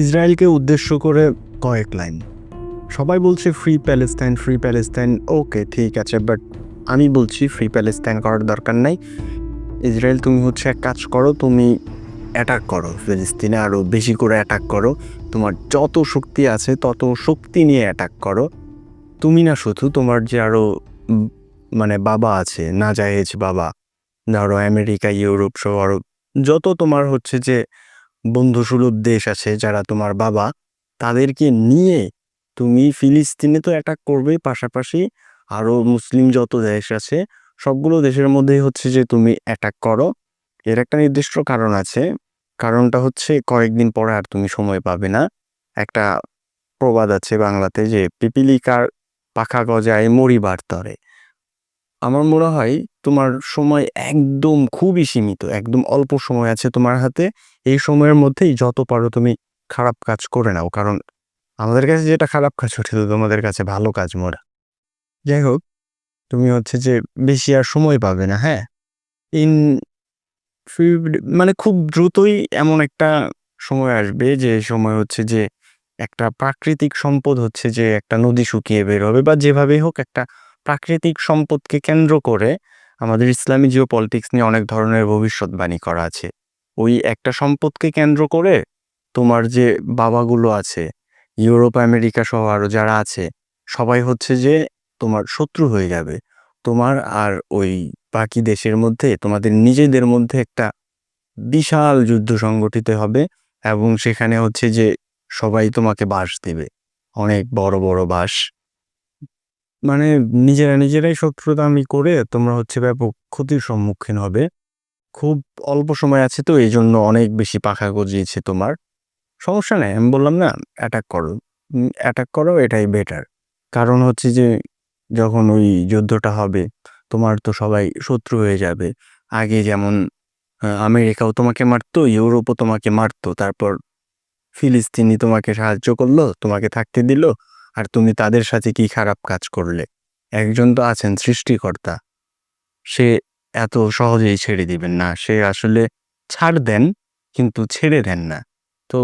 ইসরায়েলকে উদ্দেশ্য করে কয়েক লাইন। সবাই বলছে free Palestine free Palestine okay, ঠিক আছে বাট আমি বলছি ফ্রি প্যালেস্তাইন করার দরকার নাই। ইসরায়েল, তুমি হচ্ছে এক কাজ করো, তুমি অ্যাটাক করো। ফিলিস্তিনে আরও বেশি করে অ্যাটাক করো। তোমার যত শক্তি আছে, তত শক্তি নিয়ে অ্যাটাক করো। তুমি না শুধু তোমার যে আরও মানে বাবা আছে না জায়েজ বাবা, ধরো আমেরিকা, ইউরোপ সহ আরও যত তোমার হচ্ছে যে বন্ধুসুলভ দেশ আছে যারা তোমার বাবা, তাদেরকে নিয়ে তুমি ফিলিস্তিনে তো অ্যাটাক করবেই পাশাপাশি আরও মুসলিম যত দেশ আছে, সবগুলো দেশের মধ্যেই হচ্ছে যে তুমি অ্যাটাক করো। এর একটা নির্দিষ্ট কারণ আছে। কারণটা হচ্ছে কয়েকদিন পরে আর তুমি সময় পাবে না। একটা প্রবাদ আছে বাংলাতে যে পিপিলিকার পাখা গজায় মরিবার তরে। আমার মনে হয় তোমার সময় একদম খুবই সীমিত, একদম অল্প সময় আছে তোমার হাতে। এই সময়ের মধ্যেই যত পারো তুমি খারাপ কাজ করে নাও, কারণ আমাদের কাছে যেটা খারাপ কাজ হচ্ছে তো তোমাদের কাছে ভালো কাজ মোরা। যাই হোক, তুমি হচ্ছে যে বেশি আর সময় পাবে না হ্যাঁ? ইন মানে খুব দ্রুতই এমন একটা সময় আসবে যে সময় হচ্ছে যে একটা প্রাকৃতিক সম্পদ হচ্ছে যে একটা নদী শুকিয়ে বের হবে বা যেভাবেই হোক একটা প্রাকৃতিক সম্পদকে কেন্দ্র করে আমাদের ইসলামী জিও পলিটিক্স নিয়ে অনেক ধরনের ভবিষ্যৎবাণী করা আছে। ওই একটা সম্পদকে কেন্দ্র করে তোমার যে বাবাগুলো আছে, ইউরোপ, আমেরিকা সহ আরও যারা আছে, সবাই হচ্ছে যে তোমার শত্রু হয়ে যাবে। তোমার আর ওই বাকি দেশের মধ্যে, তোমাদের নিজেদের মধ্যে একটা বিশাল যুদ্ধ সংগঠিত হবে এবং সেখানে হচ্ছে যে সবাই তোমাকে বাস দেবে। অনেক বড় বড় বাস। মানে নিজেরা নিজেরাই শত্রুতা আমি করে তোমরা হচ্ছে ব্যাপক ক্ষতির সম্মুখীন হবে। খুব অল্প সময় আছে তো এই জন্য অনেক বেশি পাখা গজিয়েছে তোমার। সমস্যা নেই, আমি বললাম না অ্যাটাক করো। অ্যাটাক করো, এটাই বেটার কারণ হচ্ছে যে, যখন ওই যুদ্ধটা হবে, তোমার তো সবাই শত্রু হয়ে যাবে। আগে যেমন আমেরিকাও তোমাকে মারতো, ইউরোপও তোমাকে মারতো, তারপর ফিলিস্তিনি তোমাকে সাহায্য করল, তোমাকে থাকতে দিল আর তুমি তাদের সাথে কি খারাপ কাজ করলে? একজন তো আছেন সৃষ্টিকর্তা। সে এত সহজেই ছেড়ে দিবেন না। সে আসলে ছাড় দেন, কিন্তু ছেড়ে দেন না। তো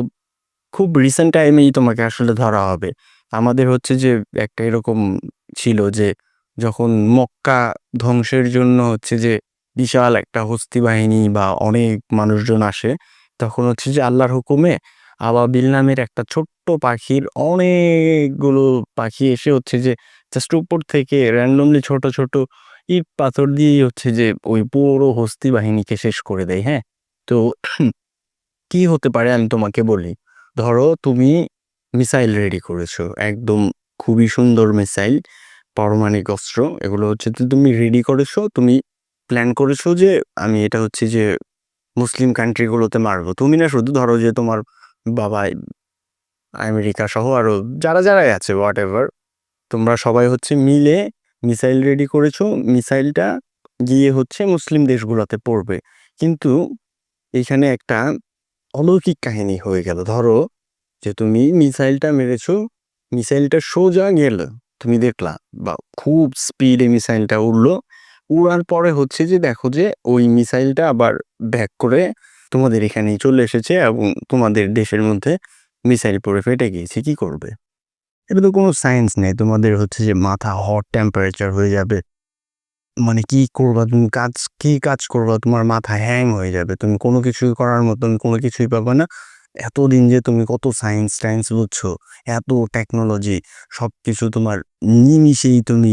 খুব রিসেন্ট টাইমেই তোমাকে আসলে ধরা হবে। আমাদের হচ্ছে যে একটা এরকম ছিল যে যখন মক্কা ধ্বংসের জন্য হচ্ছে যে বিশাল একটা হস্তি বাহিনী বা অনেক মানুষজন আসে, তখন হচ্ছে যে আল্লাহর হুকুমে আবাবিল নামের একটা ছোট্ট পাখির অনেকগুলো পাখি এসে হচ্ছে যে জাস্ট উপর থেকে র্যান্ডমলি ছোট ছোট ইট পাথর দিয়েই হচ্ছে যে ওই পুরো হস্তি বাহিনীকে শেষ করে দেয় হ্যাঁ? তো কি হতে পারে আমি তোমাকে বলি। ধরো তুমি মিসাইল রেডি করেছ, একদম খুবই সুন্দর মিসাইল, পারমাণবিক অস্ত্র, এগুলো হচ্ছে তুমি রেডি করেছ, তুমি প্ল্যান করেছ যে আমি এটা হচ্ছে যে মুসলিম কান্ট্রিগুলোতে মারবো। তুমি না শুধু ধরো যে তোমার বাবা, আমেরিকা সহ আরও যারা, যারাই আছে হোয়াট এভার তোমরা সবাই হচ্ছে মিলে মিসাইল রেডি করেছ। মিসাইলটা গিয়ে হচ্ছে মুসলিম দেশগুলোতে পড়বে। কিন্তু এখানে একটা অলৌকিক কাহিনী হয়ে গেল। ধরো যে তুমি মিসাইলটা মেরেছো মিসাইলটা সোজা গেল, তুমি দেখলা, বা খুব স্পিডে মিসাইলটা উড়লো, উড়ার পরে হচ্ছে যে দেখো যে ওই মিসাইলটা আবার ব্যাক করে তোমাদের এখানেই চলে এসেছে এবং তোমাদের দেশের মধ্যে মিসাইল পড়ে ফেটে গিয়েছে, কি করবে? এটা তো কোনো সায়েন্স নেই। তোমাদের হচ্ছে যে মাথা হট টেম্পারেচার হয়ে যাবে। মানে কি করবা তুমি? কাজ, কি কাজ করবা? তোমার মাথা হ্যাং হয়ে যাবে। তুমি কোনো কিছুই করার মতন কোনো কিছুই পাবে না। এতদিন যে তুমি কত সায়েন্স টাইন্স বুঝছ? এত টেকনোলজি সব কিছু তোমার নিমিষেই তুমি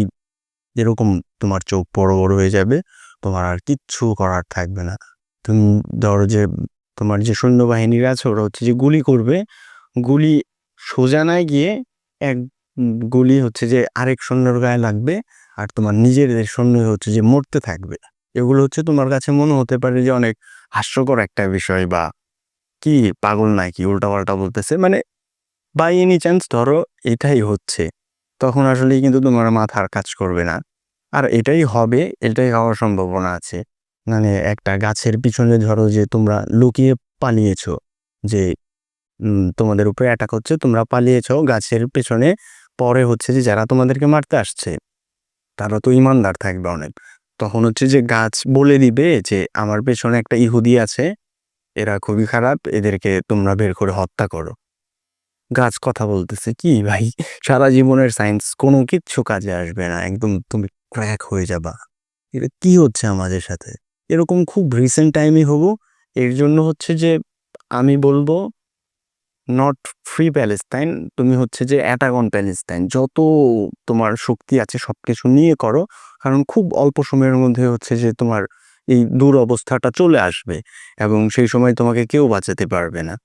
যেরকম তোমার চোখ বড় বড় হয়ে যাবে, তোমার আর কিচ্ছু করার থাকবে না। তুমি ধরো যে তোমার যে সৈন্যবাহিনীরা আছে, ওরা হচ্ছে যে গুলি করবে। গুলি সোজা না গিয়ে এক গুলি হচ্ছে যে আরেক সৈন্যর গায়ে লাগবে আর তোমার নিজের সৈন্য হচ্ছে যে মরতে থাকবে। এগুলো হচ্ছে তোমার কাছে মনে হতে পারে যে অনেক হাস্যকর একটা বিষয় বা কি পাগল নাকি উল্টাপাল্টা বলতেছে। মানে বাই এনি চান্স ধরো এটাই হচ্ছে, তখন আসলে কিন্তু তোমার মাথার কাজ করবে না। আর এটাই হবে, এটাই হওয়ার সম্ভাবনা আছে। মানে একটা গাছের পিছনে ধরো যে তোমরা লুকিয়ে পালিয়েছো, যে তোমাদের উপরে অ্যাটাক হচ্ছে, তোমরা পালিয়েছো, গাছের পেছনে পরে হচ্ছে যে যারা তোমাদেরকে মারতে আসছে, তারা তো ইমানদার থাকবে অনেক। তখন হচ্ছে যে গাছ বলে দিবে যে, আমার পেছনে একটা ইহুদি আছে, এরা খুবই খারাপ, এদেরকে তোমরা বের করে হত্যা করো। গাছ কথা বলতেছে, কি ভাই? সারা জীবনের সায়েন্স কোনো কিচ্ছু কাজে আসবে না, একদম তুমি ক্র্যাক হয়ে যাবা। এটা কি হচ্ছে আমাদের সাথে? এরকম খুব রিসেন্ট টাইমই হব। এর জন্য হচ্ছে যে আমি বলব নট ফ্রি প্যালেস্তাইন তুমি হচ্ছে যে অ্যাটাগন প্যালেস্তাইন যত তোমার শক্তি আছে সব কিছু নিয়ে করো। কারণ খুব অল্প সময়ের মধ্যে হচ্ছে যে তোমার এই দুরবস্থাটা চলে আসবে এবং সেই সময় তোমাকে কেউ বাঁচাতে পারবে না।